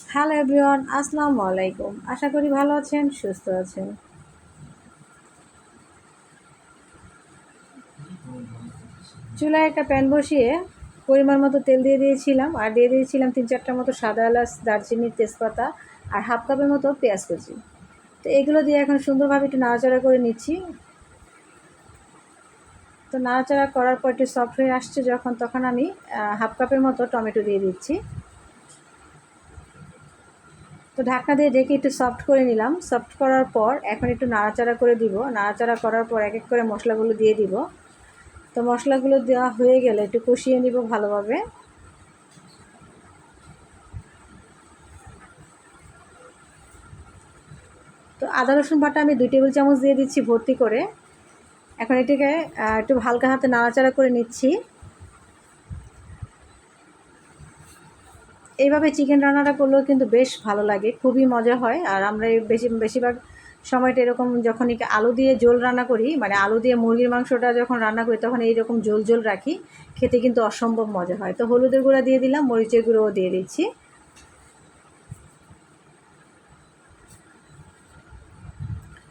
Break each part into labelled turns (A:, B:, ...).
A: Hello everyone আসসালামু আলাইকুম আশা করি ভালো আছেন সুস্থ আছেন চুলায় একটা প্যান বসিয়ে পরিমাণ মতো তেল দিয়ে দিয়েছিলাম, আর দিয়ে দিয়েছিলাম তিন চারটার মতো সাদা এলাচ দারচিনি তেজপাতা, আর হাফ কাপের মতো পেঁয়াজ কুচি। তো এগুলো দিয়ে এখন সুন্দরভাবে একটু নাড়াচাড়া করে নিচ্ছি। তো নাড়াচাড়া করার পর একটু সফট হয়ে আসছে যখন, তখন আমি হাফ কাপের মতো টমেটো দিয়ে দিচ্ছি। তো ঢাকনা দিয়ে ঢেকে একটু সফট করে নিলাম। সফট করার পর এখন একটু নাড়াচাড়া করে দিব। নাড়াচাড়া করার পর এক এক করে মশলাগুলো দিয়ে দিব। তো মশলাগুলো দেওয়া হয়ে গেলে একটু কষিয়ে নিব ভালোভাবে। তো আদা, রসুন বাটা আমি দুই টেবিল চামচ দিয়ে দিচ্ছি ভর্তি করে। এখন এটিকে একটু হালকা হাতে নাড়াচাড়া করে নিচ্ছি। এইভাবে চিকেন রান্নাটা করলেও কিন্তু বেশ ভালো লাগে, খুবই মজা হয়। আর আমরা বেশি, বেশিরভাগ সময়টা এরকম যখন আলু দিয়ে জোল রান্না করি মানে আলু দিয়ে মুরগির মাংসটা যখন রান্না করি, তখন এইরকম জোল জোল রাখি, খেতে কিন্তু অসম্ভব মজা হয়। তো হলুদের গুঁড়া দিয়ে দিলাম, মরিচের গুঁড়োও দিয়ে দিচ্ছি।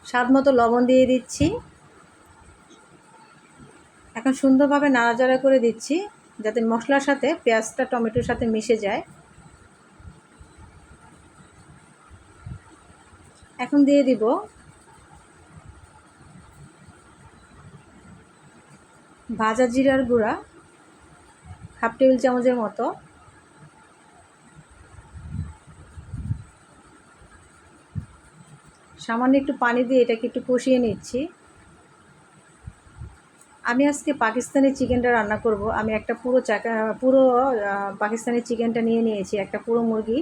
A: স্বাদ মতো লবণ দিয়ে দিচ্ছি। এখন সুন্দরভাবে নাড়াচাড়া করে দিচ্ছি, যাতে মশলার সাথে পেঁয়াজটা, টমেটোর সাথে মিশে যায়। এখন দিয়ে দিব। ভাজা জিরার গুঁড়া, হাফ টেবিল চামচের মতো। সামান্য একটু পানি দিয়ে এটাকে একটু কষিয়ে নিচ্ছি। আমি আজকে পাকিস্তানি চিকেনটা রান্না করব। আমি একটা পুরো চাকা, পুরো পাকিস্তানি চিকেনটা নিয়ে নিয়েছি, একটা পুরো মুরগি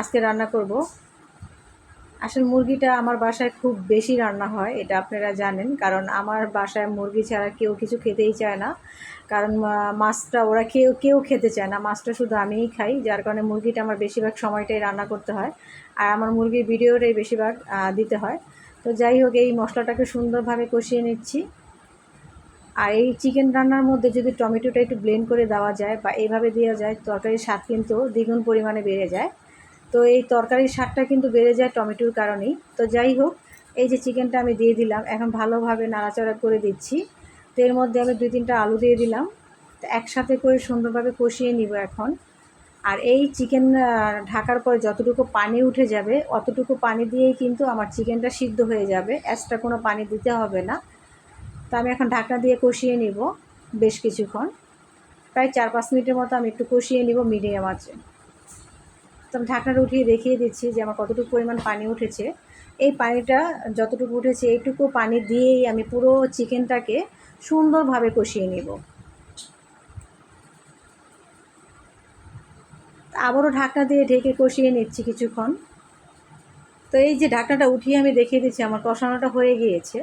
A: আজকে রান্না করব। আসলে মুরগিটা আমার বাসায় খুব বেশি রান্না হয়, এটা আপনারা জানেন। কারণ আমার বাসায় মুরগি ছাড়া কেউ কিছু খেতেই চায় না। কারণ মাছটা ওরা কেউ কেউ খেতে চায় না। মাছটা শুধু আমিই খাই, যার কারণে মুরগিটা আমার বেশিরভাগ সময়টাই রান্না করতে হয়। আর আমার মুরগির ভিডিওটাই বেশিরভাগ দিতে হয়। তো যাই হোক, এই মশলাটাকে সুন্দরভাবে কষিয়ে নিচ্ছি। আর এই চিকেন রান্নার মধ্যে যদি টমেটোটা একটু ব্লেন্ড করে দেওয়া যায় বা এইভাবে দেওয়া যায়, তরকারির স্বাদ কিন্তু দ্বিগুণ পরিমাণে বেড়ে যায়। তো এই তরকারির স্বাদটা কিন্তু বেড়ে যায় টমেটোর কারণেই। তো যাই হোক, এই যে চিকেনটা আমি দিয়ে দিলাম, এখন ভালোভাবে নাড়াচাড়া করে দিচ্ছি। তো এর মধ্যে আমি দুই তিনটা আলু দিয়ে দিলাম। তো একসাথে করে সুন্দরভাবে কষিয়ে নিব এখন। আর এই চিকেন ঢাকার পরে যতটুকু পানি উঠে যাবে, অতটুকু পানি দিয়েই কিন্তু আমার চিকেনটা সিদ্ধ হয়ে যাবে। এক্সট্রা কোনো পানি দিতে হবে না। তো আমি এখন ঢাকনা দিয়ে কষিয়ে নিব বেশ কিছুক্ষণ। প্রায় চার পাঁচ মিনিটের মতো আমি একটু কষিয়ে নিব মিডিয়াম আছে তো আমি ঢাকনাটা উঠিয়ে দেখিয়ে দিচ্ছি যে আমার কতটুকু পরিমাণ পানি উঠেছে। এই পানিটা যতটুকু উঠেছে, এইটুকু পানি দিয়েই আমি পুরো চিকেনটাকে সুন্দরভাবে কষিয়ে নেব। আবারও ঢাকনা দিয়ে ঢেকে কষিয়ে নিচ্ছি কিছুক্ষণ। তো এই যে ঢাকনাটা উঠিয়ে আমি দেখিয়ে দিচ্ছি, আমার কষানোটা হয়ে গিয়েছে।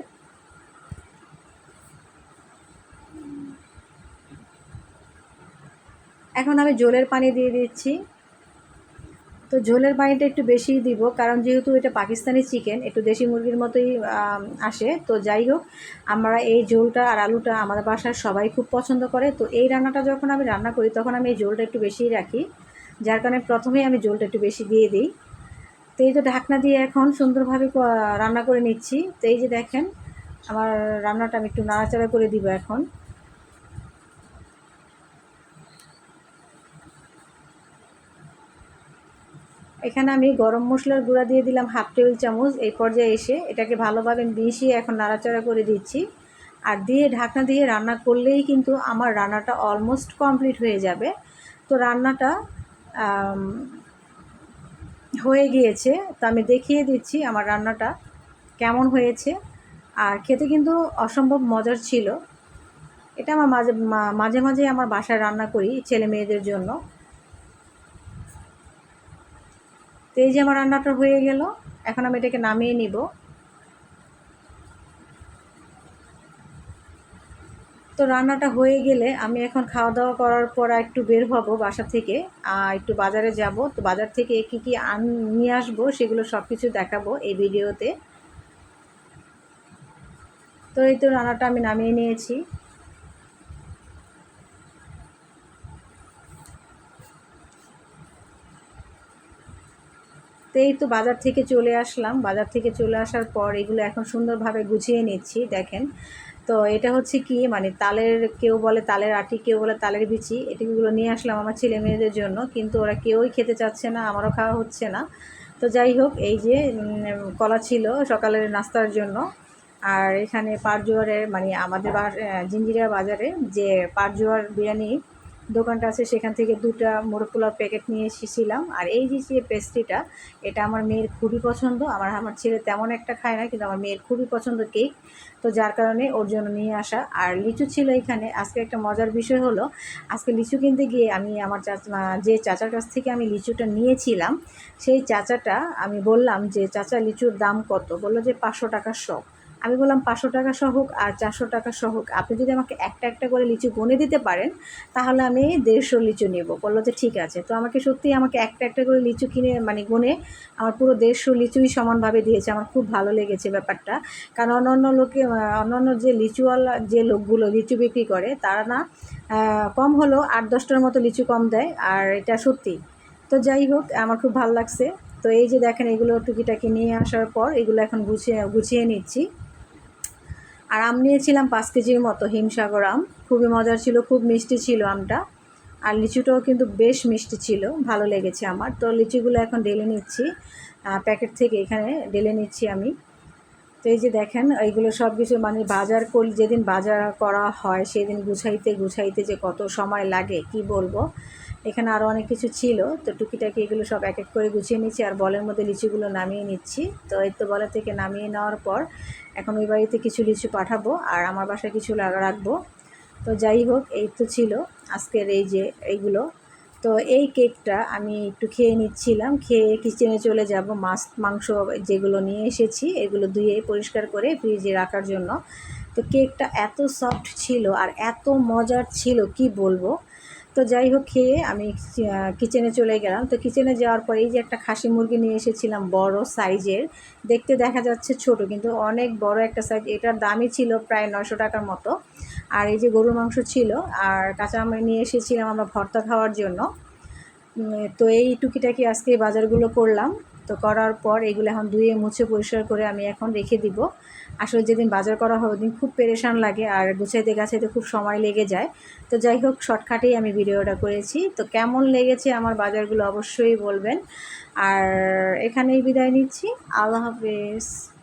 A: এখন আমি জলের পানি দিয়ে দিচ্ছি। তো ঝোলের পানিটা একটু বেশি দিব, কারণ যেহেতু এটা পাকিস্তানি চিকেন একটু দেশি মুরগির মতোই আসে। তো যাই হোক, আমরা এই ঝোলটা আর আলুটা আমাদের বাসায় সবাই খুব পছন্দ করে। তো এই রান্নাটা যখন আমি রান্না করি, তখন আমি এই ঝোলটা একটু বেশিই রাখি। যার কারণে প্রথমেই আমি ঝোলটা একটু বেশি দিয়ে দিই। তো এই তো ঢাকনা দিয়ে এখন সুন্দরভাবে রান্না করে নিচ্ছি। তো এই যে দেখেন, আমার রান্নাটা আমি একটু নাড়াচাড়া করে দিব এখন। এখানে আমি গরম মশলার গুঁড়া দিয়ে দিলাম হাফ টেবিল চামচ। এই পর্যায়ে এসে এটাকে ভালোভাবে মিশিয়ে এখন নাড়াচাড়া করে দিচ্ছি। আর দিয়ে ঢাকনা দিয়ে রান্না করলেই কিন্তু আমার রান্নাটা অলমোস্ট কমপ্লিট হয়ে যাবে। তো রান্নাটা হয়ে গিয়েছে। তো আমি দেখিয়ে দিচ্ছি আমার রান্নাটা কেমন হয়েছে। আর খেতে কিন্তু অসম্ভব মজার ছিল। এটা আমার মাঝে মাঝে মাঝে আমার বাসায় রান্না করি ছেলে মেয়েদের জন্য। তো এই যে আমার রান্নাটা হয়ে গেল, এখন আমি এটাকে নামিয়ে নিব। তো রান্নাটা হয়ে গেলে আমি এখন খাওয়া দাওয়া করার পর একটু বের হব বাসা থেকে একটু বাজারে যাব। তো বাজার থেকে কী কী আন, নিয়ে আসব সেগুলো সব কিছু দেখাবো এই ভিডিওতে। তো এই তো রান্নাটা আমি নামিয়ে নিয়েছি। তো এই তো বাজার থেকে চলে আসলাম। বাজার থেকে চলে আসার পর এগুলো এখন সুন্দরভাবে গুছিয়ে নিচ্ছি, দেখেন। তো এটা হচ্ছে কি মানে তালের কেউ বলে তালের আটি, কেউ বলে তালের বিচি, এটিগুলো নিয়ে আসলাম আমার ছেলে মেয়েদের জন্য, কিন্তু ওরা কেউই খেতে চাচ্ছে না, আমারও খাওয়া হচ্ছে না। তো যাই হোক, এই যে কলা ছিল সকালের নাস্তার জন্য। আর এখানে পাটজোয়ারের মানে আমাদের জিঞ্জিরা বাজারে যে পাটজোয়ার বিরিয়ানি দোকানটা আছে, সেখান থেকে দুটা পোলার প্যাকেট নিয়ে এসেছিলাম। আর এই যে যে পেস্ট্রিটা এটা আমার মেয়ের খুবই পছন্দ। আমার আমার ছেলে তেমন একটা খায় না, কিন্তু আমার মেয়ের খুবই পছন্দ কেক তো যার কারণে ওর জন্য নিয়ে আসা। আর লিচু ছিল এখানে। আজকে একটা মজার বিষয় হলো, আজকে লিচু কিনতে গিয়ে আমি আমার চাচা যে চাচার কাছ থেকে আমি লিচুটা নিয়েছিলাম, সেই চাচাটা আমি বললাম যে, চাচা, লিচুর দাম কত? বলল যে, পাঁচশো টাকা শ আমি বললাম পাঁচশো টাকা সহ হোক আর চারশো টাকা সহ হোক। আপনি যদি আমাকে একটা একটা করে লিচু গুনে দিতে পারেন তাহলে আমি দেড়শো লিচু নেব। বলল যে ঠিক আছে। তো আমাকে সত্যিই আমাকে একটা একটা করে লিচু কিনে মানে গুনে আমার পুরো দেড়শো লিচুই সমানভাবে দিয়েছে। আমার খুব ভালো লেগেছে ব্যাপারটা। কারণ অন্যান্য লোকে আহ, অন্যান্য যে লিচুওয়ালা যে লোকগুলো লিচু বিক্রি করে তারা না কম হলেও আট দশটার মতো লিচু কম দেয়। আর এটা সত্যি। তো যাই হোক আমার খুব ভালো লাগছে। তো এই যে দেখেন এগুলো টুকিটাকি নিয়ে আসার পর এগুলো এখন গুছিয়ে গুছিয়ে নিচ্ছি। আর আম নিয়েছিলাম পাঁচ কেজির মতো, হিমসাগর আম। খুবই মজার ছিল, খুব মিষ্টি ছিল আমটা। আর লিচুটাও কিন্তু বেশ মিষ্টি ছিল, ভালো লেগেছে আমার। তো লিচুগুলো এখন ডেলে নিচ্ছি প্যাকেট থেকে এখানে ডেলে নিচ্ছি আমি। তো এই যে দেখেন, এইগুলো সব কিছু মানে বাজার করি, যেদিন বাজার করা হয়, সেদিন গুছাইতে গুছাইতে যে কত সময় লাগে, কি বলব? এখানে আরও অনেক কিছু ছিল, তো টুকিটাকি এগুলো সব এক এক করে গুছিয়ে নিচ্ছি আর বলের মধ্যে লিচুগুলো নামিয়ে নিচ্ছি। তো এই তো বলের থেকে নামিয়ে নেওয়ার পর এখন ওই বাড়িতে কিছু লিচু পাঠাবো আর আমার বাসায় কিছু রাখব। তো যাই হোক, এই তো ছিল আজকের এই যে এইগুলো। তো এই কেকটা আমি একটু খেয়ে নিচ্ছিলাম, খেয়ে কিচেনে চলে যাব, মাছ, মাংস যেগুলো নিয়ে এসেছি এগুলো ধুয়ে পরিষ্কার করে ফ্রিজে রাখার জন্য। তো কেকটা এত সফট ছিল আর এত মজার ছিল, কি বলব? তো যাই হোক, খেয়ে আমি কিচেনে চলে গেলাম। তো কিচেনে যাওয়ার পর এই যে একটা খাসি মুরগি নিয়ে এসেছিলাম, বড় সাইজের দেখতে দেখা যাচ্ছে ছোট, কিন্তু অনেক বড় একটা সাইজ এটার দামই ছিল প্রায় নশো টাকার মতো। আর এই যে গরুর মাংস ছিল, আর কাঁচা আমি নিয়ে এসেছিলাম আমরা ভর্তা খাওয়ার জন্য। তো এই টুকিটাকি আজকে বাজারগুলো করলাম। তো করার পর এগুলো এখন ধুয়ে মুছে পরিষ্কার করে আমি এখন রেখে দিব। আসলে যেদিন বাজার করা হয় ওদিন খুব পেরেশান লাগে আর গুছাইতে গাছাইতে খুব সময় লেগে যায়। তো যাই হোক, শর্টকাটেই আমি ভিডিওটা করেছি। তো কেমন লেগেছে আমার বাজারগুলো অবশ্যই বলবেন। আর এখানেই বিদায় নিচ্ছি। আল্লাহ হাফেজ।